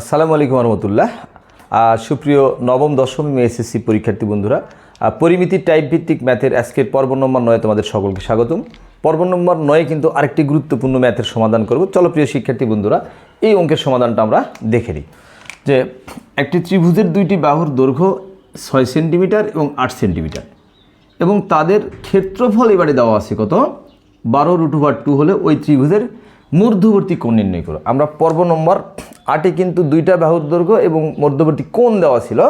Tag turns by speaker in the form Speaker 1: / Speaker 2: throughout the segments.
Speaker 1: আসসালামু আলাইকুম রহমতুল্লাহ সুপ্রিয় নবম, দশম এসএসসি পরীক্ষার্থী বন্ধুরা পরিমিতি টাইপ ভিত্তিক ম্যাথের আজকের পর্ব নম্বর নয় তোমাদের সকলকে স্বাগতম। পর্ব নম্বর নয়ে কিন্তু আরেকটি গুরুত্বপূর্ণ ম্যাথের সমাধান করব। চলো প্রিয় শিক্ষার্থী বন্ধুরা, এই অঙ্কের সমাধানটা আমরা দেখে নিই। যে একটি ত্রিভুজের দুইটি বাহুর দৈর্ঘ্য ছয় সেন্টিমিটার এবং আট সেন্টিমিটার এবং তাদের ক্ষেত্রফল এবারে দেওয়া আছে কত? বারো রুট ওভার টু হলে ওই ত্রিভুজের মধ্যবর্তী কোণ নির্ণয় করো? আমরা পর্ব নম্বর আটে কিন্তু দুইটা বাহুর দৈর্ঘ্য এবং মধ্যবর্তী কোণ দেওয়া ছিল?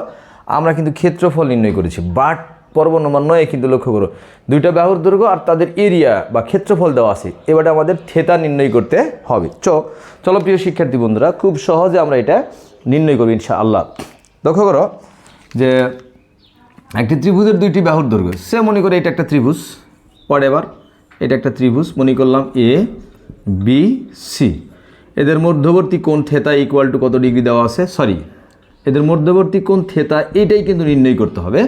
Speaker 1: আমরা কিন্তু ক্ষেত্রফল নির্ণয় করেছি। বাট পর্ব নম্বর নয়ে কিন্তু লক্ষ্য করো। দুইটা বাহুর দৈর্ঘ্য আর তাদের এরিয়া বা ক্ষেত্রফল দেওয়া আছে। এবারে আমাদের থেতা নির্ণয় করতে হবে। চ, চলো প্রিয় শিক্ষার্থী বন্ধুরা, খুব সহজে আমরা এটা নির্ণয় করব ইনশাআল্লাহ। লক্ষ্য করো যে একটি ত্রিভুজের দুইটি বাহুর দৈর্ঘ্য। সে মনে করে এটা একটা ত্রিভুজ। পরে এবার এটা একটা ত্রিভুজ। মনে করলাম এ বি সি এদের মধ্যবর্তী কোণ থেতা ইকুয়াল টু কত ডিগ্রি দেওয়া আছে? সরি এদের মধ্যবর্তী কোণ থেতা, এটাই কিন্তু নির্ণয় করতে হবে।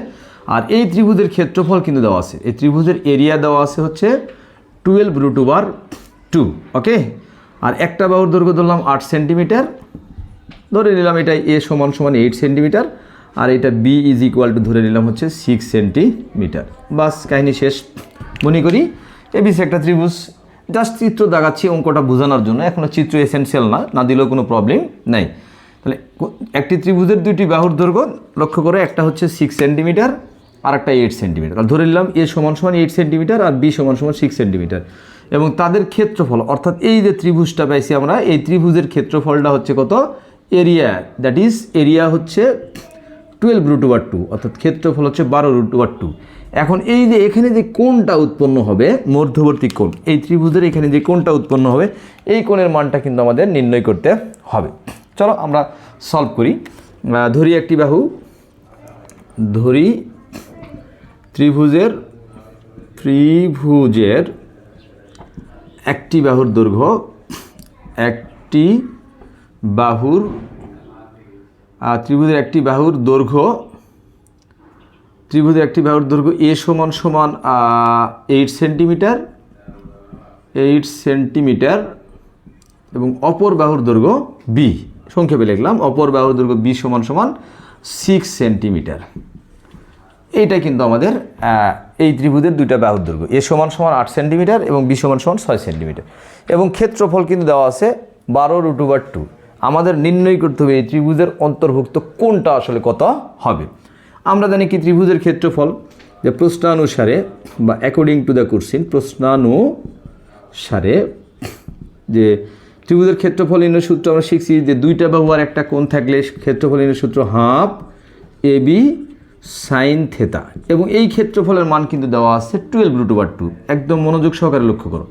Speaker 1: আর এই ত্রিভুজের ক্ষেত্রফল কিন্তু দেওয়া আছে। এই ত্রিভুজের এরিয়া দেওয়া আছে হচ্ছে twelve root over two okay আর একটা বাহুর দৈর্ঘ্য ধরলাম আট সেন্টিমিটার ধরে নিলাম এটা এ সমান সমান এইট সেন্টিমিটার আর এটা বি ইজ ইকুয়াল টু ধরে নিলাম হচ্ছে সিক্স সেন্টিমিটার বাস, কাহিনী শেষ। মনে করি এবিসি একটা ত্রিভুজ। জাস্ট চিত্র দেখাচ্ছি, অঙ্কটা বোঝানোর জন্য। এখনও চিত্র এসেন্সিয়াল না না দিলেও কোনো প্রবলেম নেই। তাহলে একটি ত্রিভুজের দুইটি বাহুর দৈর্ঘ্য লক্ষ্য করে, একটা হচ্ছে সিক্স সেন্টিমিটার আর একটা এইট সেন্টিমিটার ধরে নিলাম এ সমান সমান এইট সেন্টিমিটার আর বি সমান সমান সিক্স সেন্টিমিটার এবং তাদের ক্ষেত্রফল, অর্থাৎ এই যে ত্রিভুজটা পাইছি আমরা, এই ত্রিভুজের ক্ষেত্রফলটা হচ্ছে কত? এরিয়া দ্যাট ইজ এরিয়া হচ্ছে টুয়েলভ রুট ওভার টু অর্থাৎ ক্ষেত্রফল হচ্ছে বারো রুট ওভার টু এখন এই যে এখানে যে কোণটা উৎপন্ন হবে, মধ্যবর্তী কোণ, এই ত্রিভুজের এখানে যে কোণটা উৎপন্ন হবে, এই কোণের মানটা কিন্তু আমাদের নির্ণয় করতে হবে। চলো আমরা সলভ করি। ধরি একটি বাহু, ধরি ত্রিভুজের ত্রিভুজের একটি বাহুর দৈর্ঘ্য একটি বাহুর ত্রিভুজের একটি বাহুর দৈর্ঘ্য, ত্রিভুজের একটি বাহুর দৈর্ঘ্য এ সমান সমান এইট সেন্টিমিটার এইট সেন্টিমিটার এবং অপর বাহুর দৈর্ঘ্য বি সংক্ষেপে লিখলাম, অপর বাহুর দৈর্ঘ্য বি সমান সমান সিক্স সেন্টিমিটার এইটা কিন্তু আমাদের এই ত্রিভুজের দুইটা বাহুর দৈর্ঘ্য, এ সমান সমান আট সেন্টিমিটার এবং বি সমান সমান ছয় সেন্টিমিটার এবং ক্ষেত্রফল কিন্তু দেওয়া আছে বারো রুট ওভার টু আমাদের নির্ণয় করতে হবে এই ত্রিভুজের অন্তর্ভুক্ত কোনটা আসলে কত হবে। আমরা জানি কি ত্রিভুজের ক্ষেত্রফল? যে প্রশ্নানুসারে বা অ্যাকর্ডিং টু দ্য কোশ্চিন প্রশ্নানুসারে যে ত্রিভুজের ক্ষেত্রফল নির্ণয় সূত্র আমরা শিখছি যে দুইটা বাহু আর একটা কোণ থাকলে ক্ষেত্রফল নির্ণয় সূত্র half A B sine theta এবং এই ক্ষেত্রফলের মান কিন্তু দেওয়া আছে টুয়েলভ রুট ওভার টু একদম মনোযোগ সহকারে লক্ষ্য করো।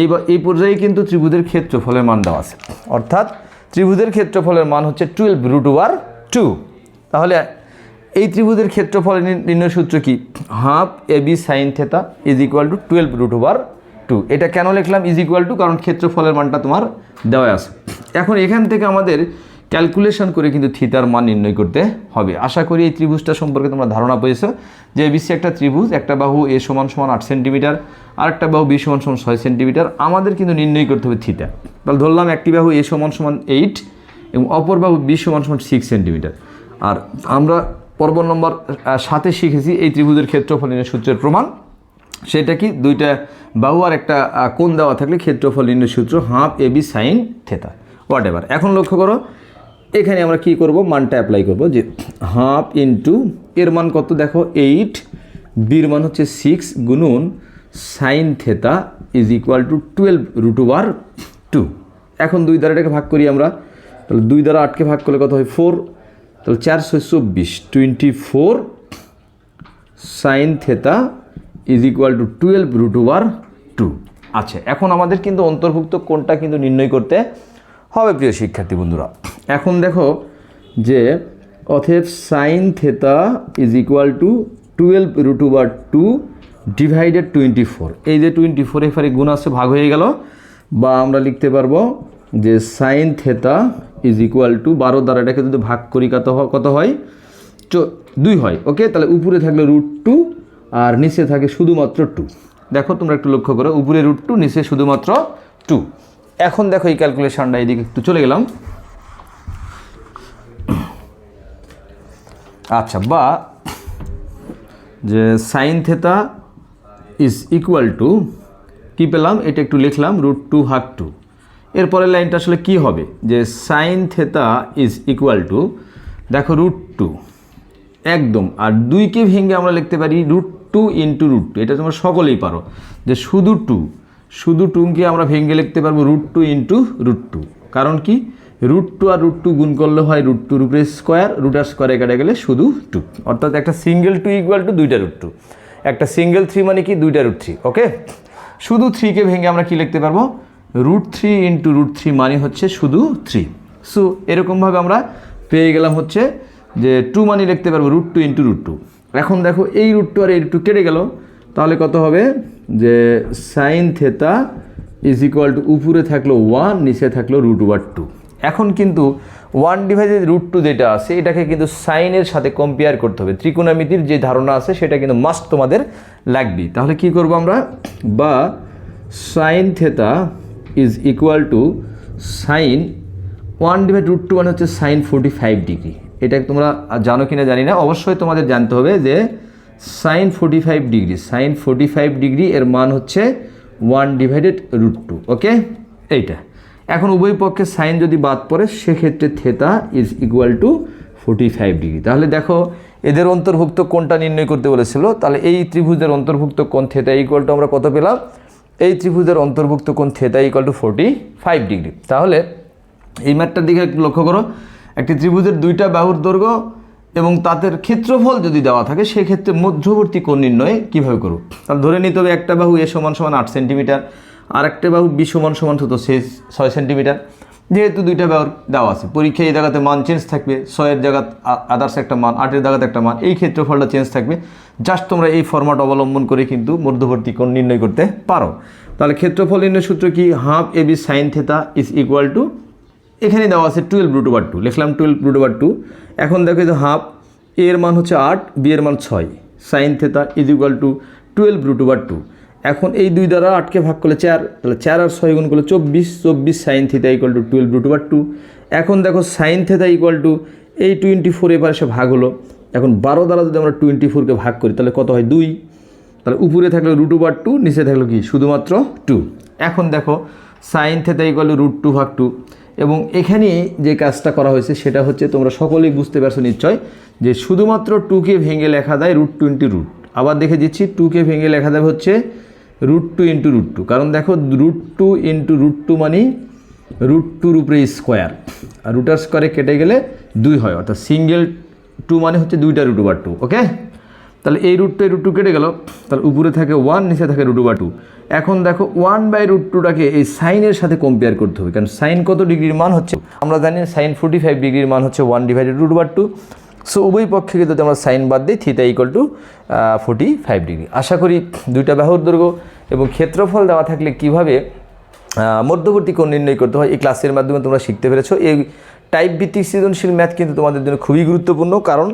Speaker 1: এই এই পর্যায়ে কিন্তু ত্রিভুজের ক্ষেত্রফলের মান দেওয়া আছে। অর্থাৎ ত্রিভুজের ক্ষেত্রফলের মান হচ্ছে টুয়েলভ রুট ওয়ার টু তাহলে এই ত্রিভুজের ক্ষেত্রফল নির- নির্ণয় সূত্র কি? Half A B sine theta is equal to twelve root over two এটা কেন লিখলাম ইজ ইকুয়াল টু কারণ ক্ষেত্রফলের মানটা তোমার দেওয়া আছে। এখন এখান থেকে আমাদের ক্যালকুলেশন করে কিন্তু থিতার মান নির্ণয় করতে হবে। আশা করি এই ত্রিভুজটা সম্পর্কে তোমরা ধারণা পেয়েছ যে বিসি একটা ত্রিভুজ, একটা বাহু এ সমান সমান আট সেন্টিমিটার আর একটা বাহু বি সমান সমান ছয় সেন্টিমিটার, আমাদের কিন্তু নির্ণয় করতে হবে থিতা। তাহলে ধরলাম একটি বাহু এ সমান সমান এইট এবং অপর বাহু বি সমান সমান সিক্স সেন্টিমিটার। আর আমরা পর্ব নম্বর সাথে শিখেছি এই ত্রিভুজের ক্ষেত্রফল নির্ণয় সূত্রের প্রমাণ। সেটা কি? দুইটা বাহু আর একটা কোণ দেওয়া থাকলে ক্ষেত্রফল নির্ণয় সূত্র half A B sine theta, what এখন লক্ষ্য করো এখানে আমরা কি করব? মানটা অ্যাপ্লাই করব যে হাফ ইন্টু এর মান কত দেখো? এইট বির মান হচ্ছে six গুনুন sine theta is equal to twelve root over two এখন দুই দ্বারা এটাকে ভাগ করি আমরা। তাহলে দুই দ্বারা আটকে ভাগ করলে কত হয়? ফোর তাহলে চারশো চব্বিশ twenty four sine theta is equal to twelve root over two আচ্ছা এখন আমাদের কিন্তু অন্তর্ভুক্ত কোনটা কিন্তু নির্ণয় করতে হবে, প্রিয় শিক্ষার্থী বন্ধুরা। এখন দেখো যে অথেব sine theta is equal to twelve root over two divided twenty four এই যে টোয়েন্টি ফোর এফারে গুণ আছে ভাগ হয়ে গেল। বা আমরা লিখতে পারব যে sine theta is equal to বারো দ্বারা এটাকে যদি ভাগ করি কত কত হয়? দুই হয় ওকে তাহলে উপরে থাকলে রুট টু আর নিচে থাকে শুধুমাত্র টু দেখো, তোমরা একটু লক্ষ্য করো, উপরে রুট টু নিচে শুধুমাত্র টু এখন দেখো এই ক্যালকুলেশনটা এইদিকে একটু চলে গেলাম। আচ্ছা বা যে sine theta is equal to কী পেলাম? এটা একটু লিখলাম রুট টু ভাগ টু এরপরের লাইনটা আসলে কি হবে? যে sine theta is equal to দেখো রুট টু একদম। আর দুইকে ভেঙে আমরা লিখতে পারি root two into root two এটা তোমরা সকলেই পারো যে শুধু টু শুধু টুকে আমরা ভেঙে লিখতে পারব root two into root two কারণ কি? রুট টু আর রুট টু গুণ করলে হয় রুট টুর উপরে স্কোয়ার রুটার স্কোয়ারে কেটে গেলে শুধু টু অর্থাৎ একটা সিঙ্গেল টু ইকুয়াল টু দুইটা রুট টু একটা সিঙ্গেল থ্রি মানে কি? দুইটা রুট থ্রি ওকে শুধু থ্রিকে ভেঙে আমরা কি লিখতে পারব? Root three into root three মানে হচ্ছে শুধু থ্রি সো এরকমভাবে আমরা পেয়ে গেলাম হচ্ছে যে টু মানে লিখতে পারব root two into root two এখন দেখো এই রুট টু আর এই রুট টু কেটে গেল। তাহলে কত হবে? যে sine theta is equal to উপরে থাকল ওয়ান নিচে থাকল রুট ওয়ার টু এখন কিন্তু ওয়ান ডিভাইডেড রুট টু যেটা আছে, এটাকে কিন্তু সাইনের সাথে কম্পেয়ার করতে হবে। ত্রিকোণামিতির যে ধারণা আছে, সেটা কিন্তু মাস্ট তোমাদের লাগবে। তাহলে কি করব আমরা? বা sine theta is equal to sine one divide root two মানে হচ্ছে সাইন ফোর্টি ফাইভ ডিগ্রি এটা তোমরা জানো কিনা জানি না। অবশ্যই তোমাদের জানতে হবে যে sine forty five degree sine forty five degree এর মান হচ্ছে one divided root two okay এইটা। এখন উভয় পক্ষে সাইন যদি বাদ পড়ে, সেক্ষেত্রে theta is equal to forty five degree তাহলে দেখো, এদের অন্তর্ভুক্ত কোনটা নির্ণয় করতে বলেছিল? তাহলে এই ত্রিভুজের অন্তর্ভুক্ত কোন থেতা ইকুয়াল টু আমরা কত পেলাম? এই ত্রিভুজের অন্তর্ভুক্ত কোন theta equal to forty five degree তাহলে এই ম্যাটটার দিকে একটু লক্ষ্য করো। একটি ত্রিভুজের দুইটা বাহুর দৈর্ঘ্য এবং তাদের ক্ষেত্রফল যদি দেওয়া থাকে, সেক্ষেত্রে মধ্যবর্তী কোণ নির্ণয় কীভাবে করব? তাহলে ধরে নিতে হবে একটা বাহু এ সমান সমান আট সেন্টিমিটার। আর একটা বাহু বি সমান সমান হতো সে ছয় সেন্টিমিটার যেহেতু দুইটা বাহুর দেওয়া আছে, পরীক্ষায় এই জায়গাতে মান চেঞ্জ থাকবে, ছয়ের জায়গা আদার্স একটা মান, আটের জায়গাতে একটা মান, এই ক্ষেত্রফলটা চেঞ্জ থাকবে। জাস্ট তোমরা এই ফরম্যাট অবলম্বন করে কিন্তু মধ্যবর্তী কোণ নির্ণয় করতে পারো। তাহলে ক্ষেত্রফল নির্ণয় সূত্র কি? Half A B sine theta is equal to এখানে দেওয়া আছে টুয়েলভ রুট ওভার টু লিখলাম টুয়েলভ রুট ওভার টু এখন দেখো যে হাফ এর মান হচ্ছে আট বি এর মান ছয় sine theta is equal to twelve root over two এখন এই দুই দ্বারা আটকে ভাগ করলে চার, তাহলে চার আর ছয় গুণ করলে চব্বিশ চব্বিশ sine theta equal to twelve root over two এখন দেখো সাইন থেতা ইকুয়াল টু এই টোয়েন্টি ফোর এবার সে ভাগ হলো। এখন বারো দ্বারা যদি আমরা টোয়েন্টি ফোরকে ভাগ করি, তাহলে কত হয়? দুই। তাহলে উপরে থাকল রুট ওভার টু নিচে থাকল কি? শুধুমাত্র টু এখন দেখো sine theta equal to root two ভাগ টু এবং এখানে যে কাজটা করা হয়েছে, সেটা হচ্ছে তোমরা সকলেই বুঝতে পারছ নিশ্চয় যে শুধুমাত্র টুকে ভেঙে লেখা দেয় রুট টোয়েন্টি রুট আবার দেখে দিচ্ছি টুকে ভেঙে লেখা দেয় হচ্ছে root two into root two কারণ দেখো root two into root two মানে রুট টুর উপরে স্কোয়ার আর রুটার স্কোয়ারে কেটে গেলে দুই হয়, অর্থাৎ সিঙ্গেল টু মানে হচ্ছে দুইটা রুট ওভার টু ওকে তাহলে এই রুট টু রুট টু কেটে গেল। তাহলে উপরে থাকে ওয়ান নিচে থাকে রুট ওভার টু এখন দেখো ওয়ান বাই রুট টুটাকে এই সাইনের সাথে কম্পেয়ার করতে হবে। কারণ সাইন কত ডিগ্রির মান হচ্ছে? আমরা জানি সাইন ফোর্টি ফাইভ ডিগ্রির মান হচ্ছে one divided root over two so উভয় পক্ষে যদি আমরা সাইন বাদ দিই theta equal to forty five degree আশা করি দুইটা বাহুর দৈর্ঘ্য এবং ক্ষেত্রফল দেওয়া থাকলে কীভাবে মধ্যবর্তী কোণ নির্ণয় করতে হয়, এই ক্লাসের মাধ্যমে তোমরা শিখতে পেরেছ। এই টাইপ ভিত্তিক সৃজনশীল ম্যাথ কিন্তু তোমাদের জন্য খুবই গুরুত্বপূর্ণ, কারণ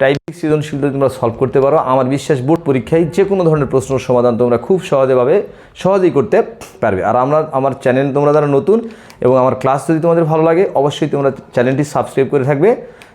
Speaker 1: টাইপ ভিত্তিক তোমরা সলভ করতে পারো, আমার বিশ্বাস বোর্ড পরীক্ষায় যে কোনো ধরনের প্রশ্ন সমাধান তোমরা খুব সহজেভাবে, সহজেই করতে পারবে। আর আমরা, আমার চ্যানেল তোমরা যারা নতুন এবং আমার ক্লাস যদি তোমাদের ভালো লাগে, অবশ্যই তোমরা চ্যানেলটি সাবস্ক্রাইব করে থাকবে।